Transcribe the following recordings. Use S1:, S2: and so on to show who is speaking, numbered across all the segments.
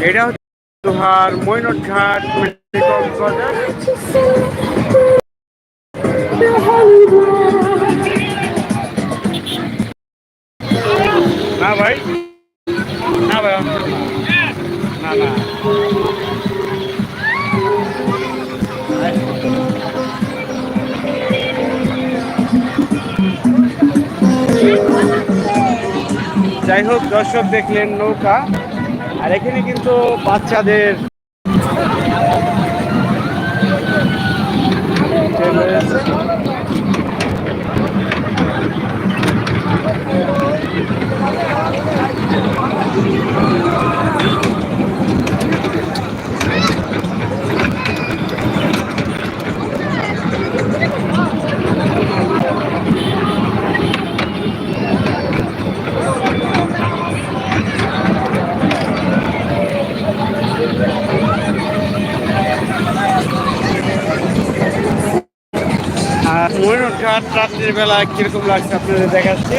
S1: এটা হচ্ছে তোমার মৈনট ঘাট কক্সবাজার না ভাই। না ভাই না না। যাই হোক, দর্শক দেখলেন নৌকা। আর এখানে কিন্তু বাচ্চাদের ময়ূর ঘাট রাত্রির বেলা কিরকম লাগছে আপনাদের দেখাচ্ছি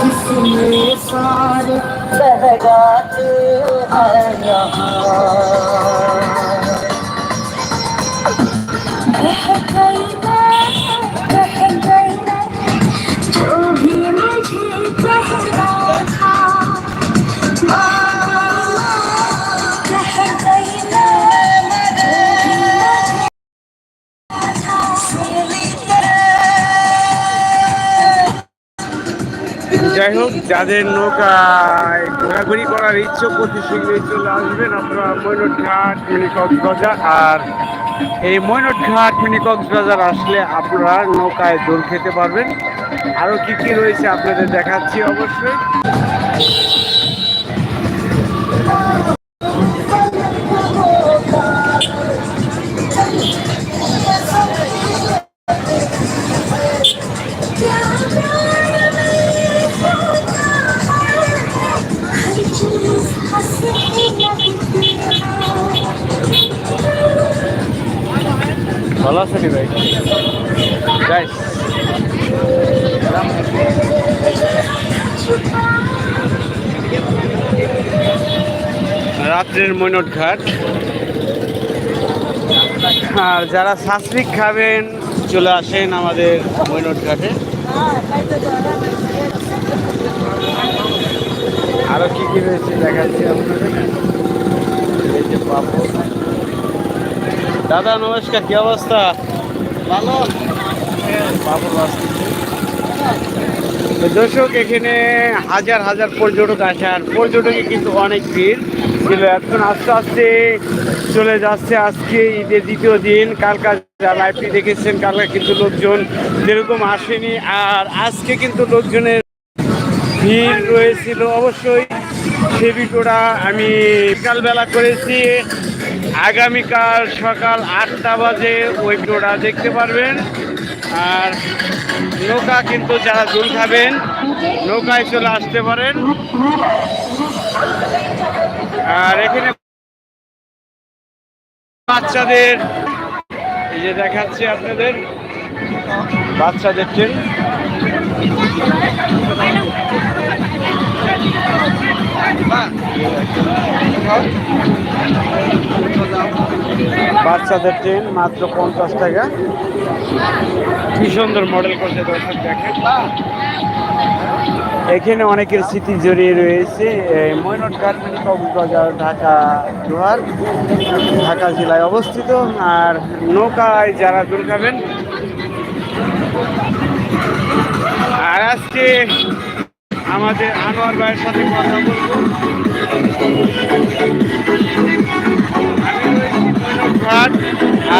S2: जिसमें सारे बह जाते हैं यहाँ
S1: যাই হোক, যাদের নৌকায় ঘোরাঘুরি করার ইচ্ছুক অতি শীঘ্রই চলে আসবেন। আপনারা ময়নট ঘাট মিনি কক্সবাজার আর এই ময়নট ঘাট মিনি কক্সবাজার আসলে আপনারা নৌকায় দোল খেতে পারবেন। আরও কি কি রয়েছে আপনাদের দেখাচ্ছি অবশ্যই। রাত্রের মৈনট ঘাট আর যারা সাসরিক খাবেন, চলে আসেন আমাদের মৈনট ঘাটে আরও কি কি রয়েছে দেখাচ্ছি দাদা, নমস্কার, কি অবস্থা? ভালো? তো দর্শক, এখানে হাজার হাজার পর্যটক আসে, আর পর্যটকে কিন্তু অনেক ভিড়। ছিল। এখন আস্তে আস্তে চলে যাচ্ছে আজকে ঈদের দ্বিতীয় দিন। কালকা যা লাইভটি দেখেছেন, কালকা কিন্তু লোকজন যেরকম আসেনি। আর আজকে কিন্তু লোকজনের ভিড় রয়েছিল। অবশ্যই সে ভিডিওটা আমি বিকালবেলা করেছি। আগামীকাল সকাল আটটা বাজে ওই ভিডিওটা দেখতে পারবেন। আর নৌকা কিন্তু যারা দোল খাবেন, নৌকায় চলে আসতে পারেন। আর এখানে বাচ্চাদের, এই যে দেখাচ্ছি আপনাদের, বাচ্চাদের ট্রেন বাচ্চাদের ট্রেন মাত্র পঞ্চাশ টাকা। কি সুন্দর মডেল করছে দর্শক, দেখেন। এখানে অনেকের স্মৃতি জড়িয়ে রয়েছে ময়নট কাঠমানি কক্সবাজার, ঢাকা, জোহার, ঢাকা জেলায় অবস্থিত। আর নৌকায় যারা দূর খাবেন আর আজকে আমাদের আনোয়ার ভাইয়ের সাথে কথা বলব।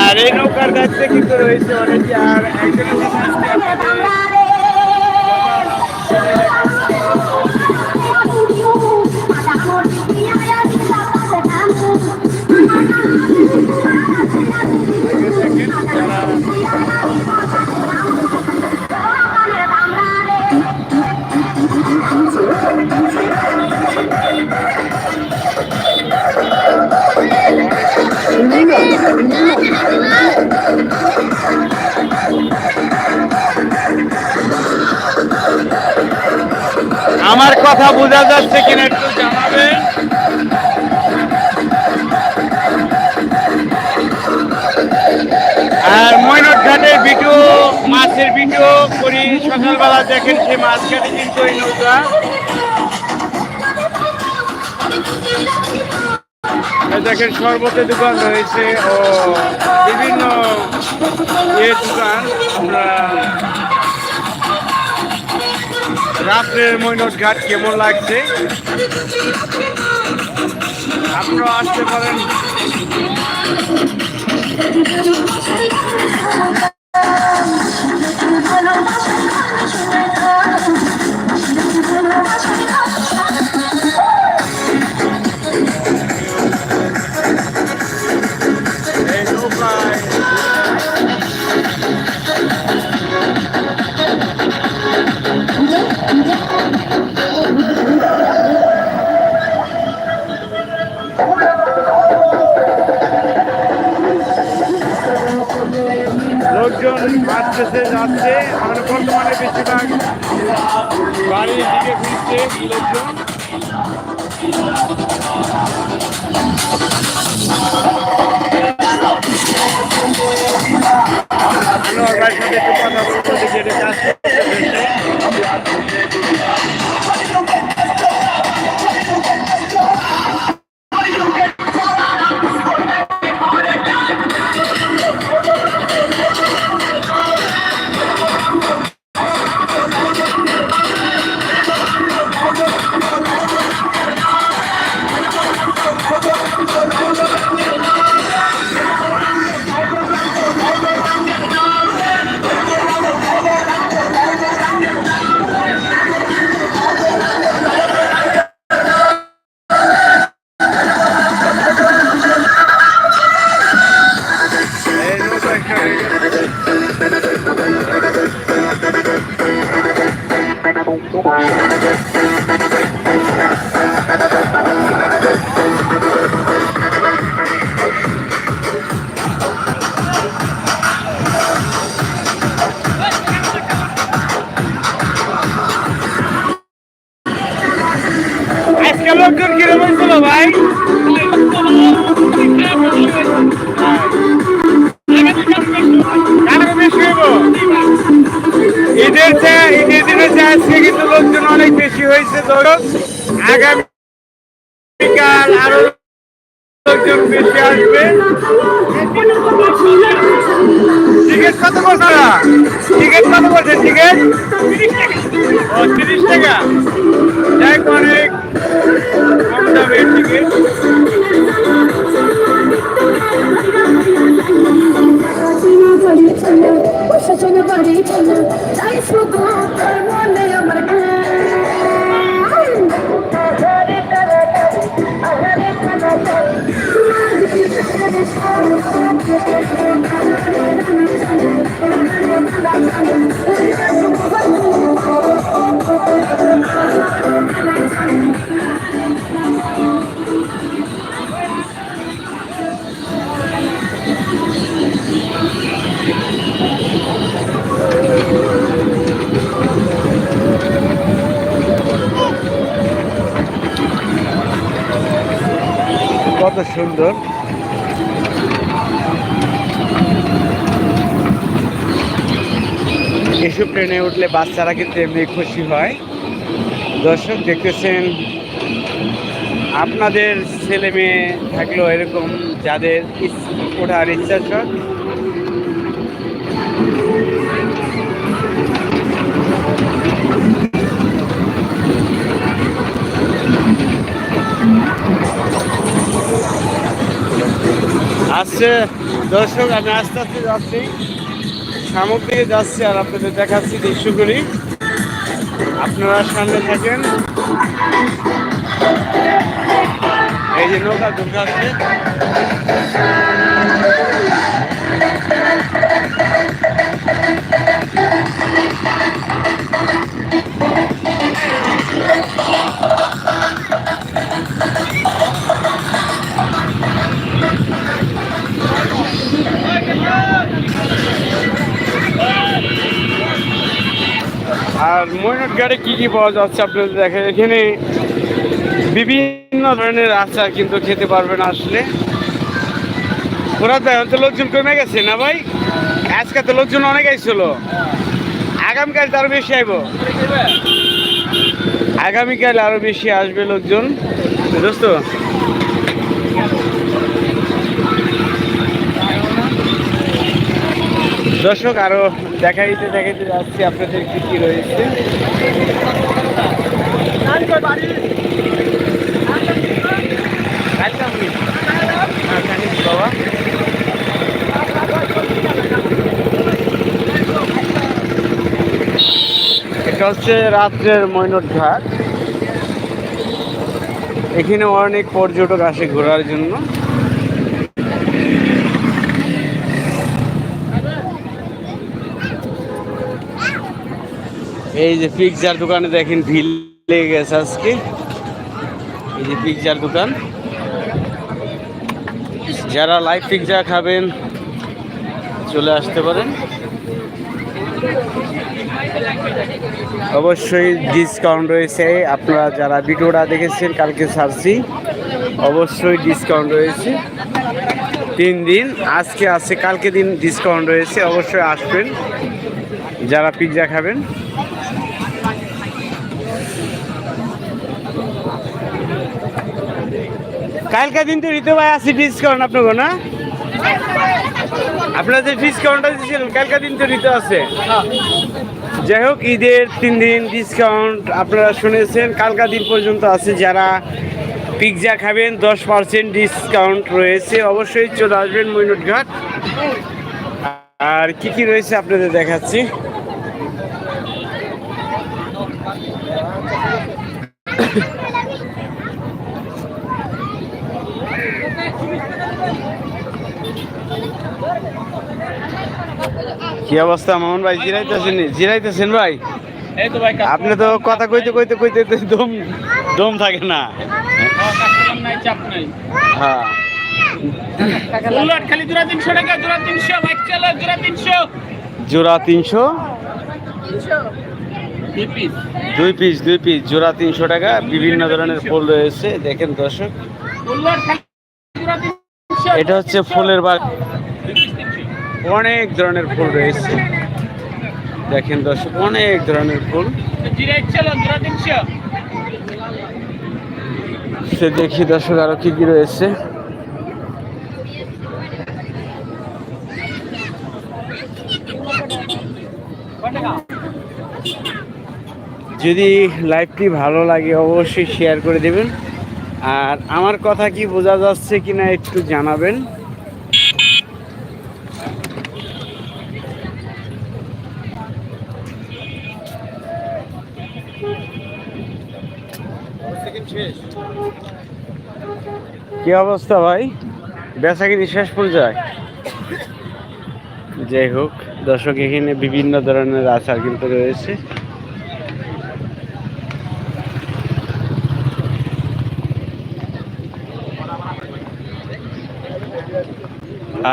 S1: আর এই নৌকার দায়িত্বে কিন্তু রয়েছে অনেকে আর একজন বোঝা যাচ্ছে কিনা একটু জানাবেন আর ময়নট ঘাটের ভিডিও, মাছের ভিডিও করি। সকালবেলা দেখেন সে মাছ ঘাটে কিন্তু ওই নৌকা। দেখেন শরবতের দোকান রয়েছে। ও, বিভিন্ন ইয়ে দোকান। আমরা রাত্রের মৈনট ঘাট কেমন লাগছে? আপনারা আসতে পারেন। আসতেছে যাচ্ছে মানে বর্তমানে বেশিরভাগ বাড়ির দিকে ফিরছে লোকজন আমি ওর ভাইয়ের সাথে একটু কথা বলব যে যেটা কাজ করতেছে। ধরো। আগামীকাল আরও লোকজন বেশি আসবে। টিকিট কত বলছে টিকিট কত বলছে? টিকিট? ও, তিরিশ টাকা। যাই অনেক কম দামের টিকিট।
S2: সচনে বাড়ি চলে যাই শুধু তোর মনে আমার
S1: কত ট্রেনে উঠলে বাচ্চারা কিন্তু এমনি খুশি হয়। দর্শক, দেখতেছেন, আপনাদের ছেলে মেয়ে থাকলেও এরকম যাদের ওঠার ইচ্ছা শখ আসছে দর্শক, আমি আস্তে আস্তে যাচ্ছি। শামুক দিয়ে যাচ্ছি আর আপনাদের দেখাচ্ছি দৃশ্যগুলি। আপনারা সামনে থাকেন। এই যে নৌকা ঢুকে আসছে কি পাওয়া যাচ্ছে আপনাদের দেখেন। এখানে বিভিন্ন ধরনের আচার কিন্তু খেতে পারবেন আসলে। ওরা তো লোকজন কমে গেছে না ভাই? আজকে তো লোকজন অনেক আইছিল। আগামীকাল তো আরও বেশি আইব। আগামীকাল আরও বেশি আসবে লোকজন। দোস্ত। দর্শক, আরও দেখাইতে দেখাইতে যাচ্ছি আপনাদের কি কি রয়েছে। এটা হচ্ছে রাত্রের ময়নট ঘাট এখানে অনেক পর্যটক আসে ঘোরার জন্য। এই যে পিকচার দোকানে দেখেন ভিড় লেগে গেছে আজকে। এই যে পিকচার দোকান। যারা লাইভ পিকচার খাবেন, চলে আসতে পারেন। অবশ্যই ডিসকাউন্ট রয়েছে। আপনারা যারা ভিডিওটা দেখেছেন, কালকে সারছি অবশ্যই ডিসকাউন্ট রয়েছে। তিন দিন, আজকে আছে, কালকে দিন ডিসকাউন্ট রয়েছে। অবশ্যই আসবেন। যারা পিৎজা খাবেন কালকে দিন তো ঋতু ভাই আছে ডিসকাউন্ট আপনাকে, না? আপনাদের ডিসকাউন্টটা দিয়েছিলেন কালকে দিন তো ঋতু আছে। যাই হোক, ঈদের তিন দিন ডিসকাউন্ট আপনারা শুনেছেন, কালকা দিন পর্যন্ত আছে। যারা পিৎজা খাবেন, দশ পার্সেন্ট ডিসকাউন্ট রয়েছে। অবশ্যই চলে আসবেন ময়নুটঘাট আর কি কি রয়েছে আপনাদের দেখাচ্ছি? কি অবস্থা মোহন ভাই? জিরাইতেছেন জিরাইতেছেন ভাই? আপনি তো কথা কইতে কইতে কইতে দম দম থাকে না। হ্যাঁ।
S3: জোড়া তিনশো? দুই পিস
S1: দুই পিস জোড়া তিনশো টাকা। বিভিন্ন ধরনের ফুল রয়েছে, দেখেন দর্শক। এটা হচ্ছে ফুলের বাগ অনেক ধরনের ফুল রয়েছে। দেখেন দর্শক, অনেক ধরনের ফুল। সে দেখি দর্শক আরও কি কি রয়েছে। যদি লাইভটি ভালো লাগে অবশ্যই শেয়ার করে দেবেন। আর আমার কথা কি বোঝা যাচ্ছে কিনা একটু জানাবেন। কি অবস্থা ভাই? বেচা কিনি শেষ পর্যায়ে? যাই হোক, দর্শক, এখানে বিভিন্ন ধরনের আচার কিন্তু রয়েছে।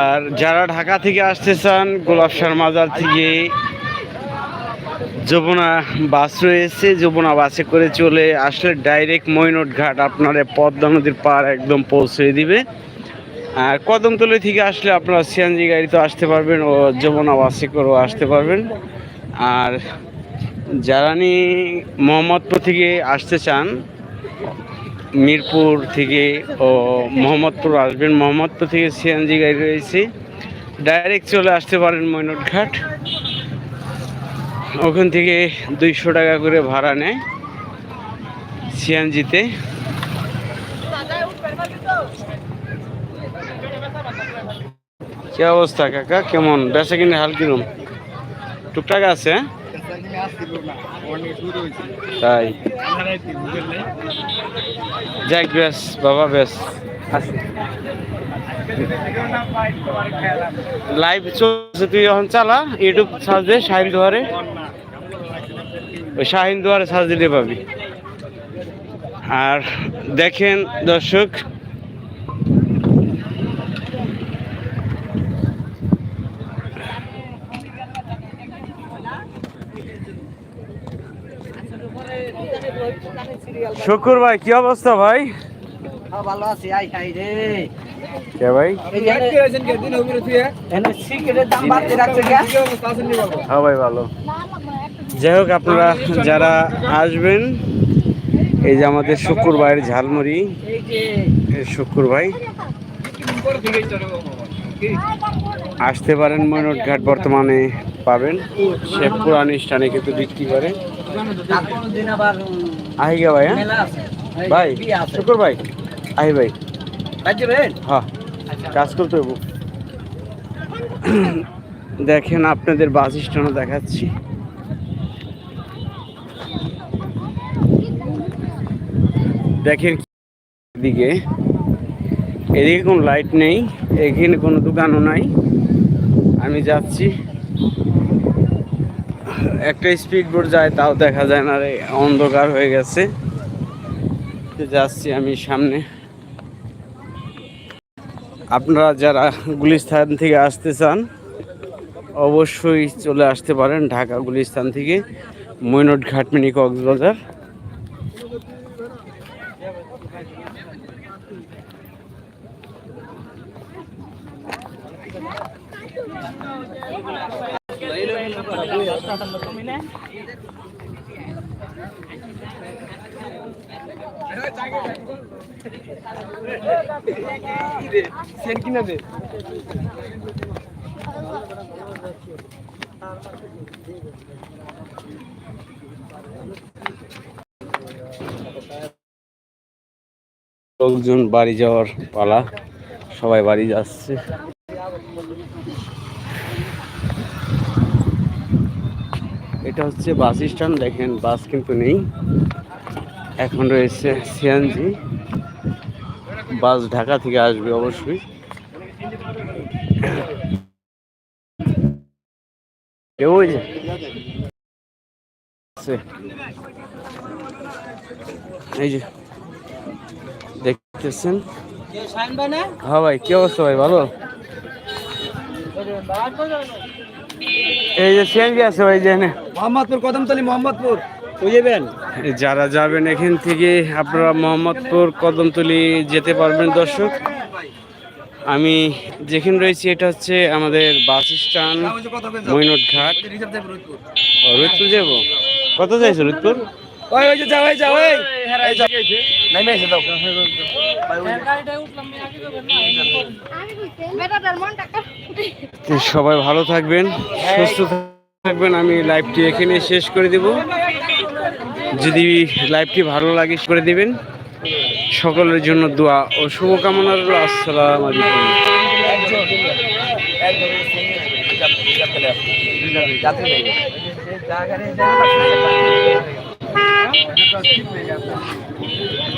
S1: আর যারা ঢাকা থেকে আসতে চান গোলাপসার মাজার থেকে যমুনা বাস রয়েছে, যমুনা বাসে করে চলে আসলে ডাইরেক্ট মৈনট ঘাট আপনার পদ্মা নদীর পার একদম পৌঁছে দিবে। আর কদমতলি থেকে আসলে আপনারা সিএনজি গাড়িতে আসতে পারবেন ও যমুনা বাসে করেও আসতে পারবেন। আর যারা নি মোহাম্মদপুর থেকে আসতে চান, মিরপুর থেকে ও মোহাম্মদপুর আসবেন। মোহাম্মদপুর থেকে সিএনজি গাড়ি রয়েছে। ডাইরেক্ট চলে আসতে পারেন মৈনট ঘাট ওখান থেকে দুইশো টাকা করে ভাড়া নেয় সিএনজিতে। কি অবস্থা কাকা? কেমন? বেচা কিনে হাল কিরম? টুকটাক আছে হ্যাঁ? তাই। যাক, বেশ, বাবা, বেশ। লাইভ চলছে, তুই এখন চালা ইউটিউব সার্চ দে শাহিন দুয়ারে। ওই শাহিন দুয়ারে সার্চ দিলে পাবি। আর দেখেন দর্শক, শুকুর ভাই, কি অবস্থা ভাই?
S4: ভালো আছি আই খাই রে।
S1: কে ভাই? হ্যাঁ ভাই ভালো। যাই হোক আপনারা যারা আসবেন এই যে আমাদের শুকুর ভাইয়ের ঝালমুড়ি। শুকুর ভাই আসতে পারেন ময়নট ঘাট বর্তমানে পাবেন। শেখপুর আনুষ্ঠানে কিন্তু বিক্রি করে। আহিগা ভাই হ্যাঁ? ভাই শুকুর ভাই। আহি ভাই। হ্যাঁ কাজ করতে হব দেখেন আপনাদের বাস স্ট্যান্ডও দেখাচ্ছি। দেখেন দিকে। এদিকে কোনো লাইট নেই এখানে কোনো দোকানও নাই। আমি যাচ্ছি। একটা স্পিড বোর্ড যায় তাও দেখা যায় না রে অন্ধকার হয়ে গেছে। যাচ্ছি আমি সামনে। আপনারা যারা গুলিস্তান থেকে আসতে চান, অবশ্যই চলে আসতে পারেন ঢাকা গুলিস্তান থেকে, মৈনট ঘাটমিনি কক্সবাজার। লোকজন বাড়ি যাওয়ার পালা, সবাই বাড়ি যাচ্ছে। এটা হচ্ছে বাস স্ট্যান্ড, দেখেন বাস কিন্তু নেই। এখন রয়েছে সিএনজি। বাস ঢাকা থেকে আসবে অবশ্যই। এই যে দেখতেছেন? হ্যাঁ ভাই, কি অবস্থা ভাই, ভালো? এই যে সিএনজি আছে ভাই, যে।
S4: মোহাম্মদপুর, কদমতলি, মোহাম্মদপুর।
S1: বুঝবেন যারা যাবেন এখান থেকে আপনারা মোহাম্মদপুর কদমতলি যেতে পারবেন দর্শক। আমি যেখানে রয়েছি এটা হচ্ছে আমাদের বাস স্ট্যান্ড মৈনট ঘাট। রোহিতপুর যাব? কত যাইছো রোহিতপুর সবাই ভালো থাকবেন সুস্থ থাকবেন। আমি লাইভটি এখানে শেষ করে দেব। যদি লাইভটি ভালো লাগে করে দিবেন। সকলের জন্য দোয়া ও শুভকামনা রইল। আসসালাম আলাইকুম।